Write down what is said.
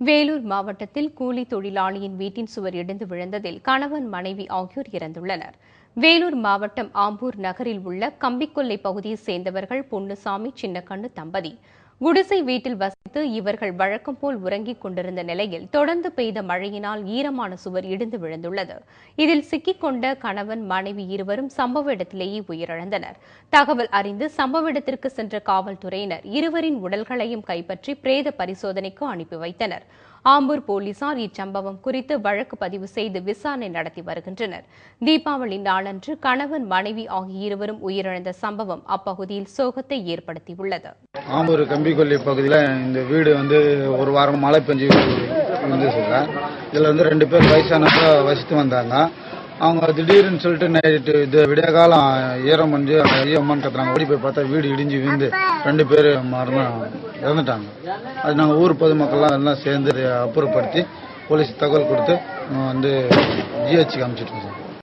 வேலூர் மாவட்டத்தில் கூலி தொழிலாளியின் வீட்டின் சுவர் இடிந்து விழுந்ததில் கணவன் மனைவி ஆகியோர் இறந்துள்ளனர். வேலூர் மாவட்டம் ஆம்பூர் நகரில் உள்ள கம்பிக்கொல்லை பகுதியைச் சேர்ந்தவர்கள் பொன்னுசாமி சின்னக்கண்ணு தம்பதி. குடிசை வீட்டில் வசித்து இவர்கள் வழக்கம் போல் உறங்கிக் கொண்டிருந்த நிலையில் தொடர்ந்து பெய்த மழையினால் ஈரமான சுவர் இடிந்து விழுந்துள்ளது. இதில் சிக்கிக்கொண்ட கணவன் மனைவி இருவரும் சம்பவ இடத்திலேயே உயிரிழந்தனர். தகவல் அறிந்து சம்பவ இடத்திற்கு சென்ற காவல்துறையினர் இருவரின் உடல்களையும் கைப்பற்றி பிரேத பரிசோதனைக்கு அனுப்பி வைத்தனர். ஆம்பூர் போலீசார் இச்சம்பவம் குறித்து வழக்கு பதிவு செய்து விசாரணை நடத்தி வருகின்றனர். தீபாவளி நாளன்று கணவன் மனைவி ஆகிய இருவரும் உயிரிழந்த சம்பவம் அப்பகுதியில் சோகத்தை ஏற்படுத்தியுள்ளது. ஆம்பூர் கம்பிக்கொல்லி பகுதியில் இந்த வீடு வந்து ஒரு வாரம் மழை பெஞ்சு இருந்து இதில் வந்து ரெண்டு பேர் வயசானப்ப வசித்து வந்தாங்க. அவங்க திடீர்னு சொல்லிட்டு நைட்டு இது விடிய காலம் ஈரம் பண்ணி ஐயம்மான்னு கத்துறாங்க. ஓடி போய் பார்த்தா வீடு இடிஞ்சு விழுந்து ரெண்டு பேர் மரணம் இறந்துட்டாங்க. அது நாங்கள் ஊர் பொதுமக்கள்லாம் எல்லாம் சேர்ந்து அப்புறப்படுத்தி போலீஸ் தகவல் கொடுத்து வந்து ஜிஹெச்சுக்கு அனுப்பிச்சிட்டோம் சார்.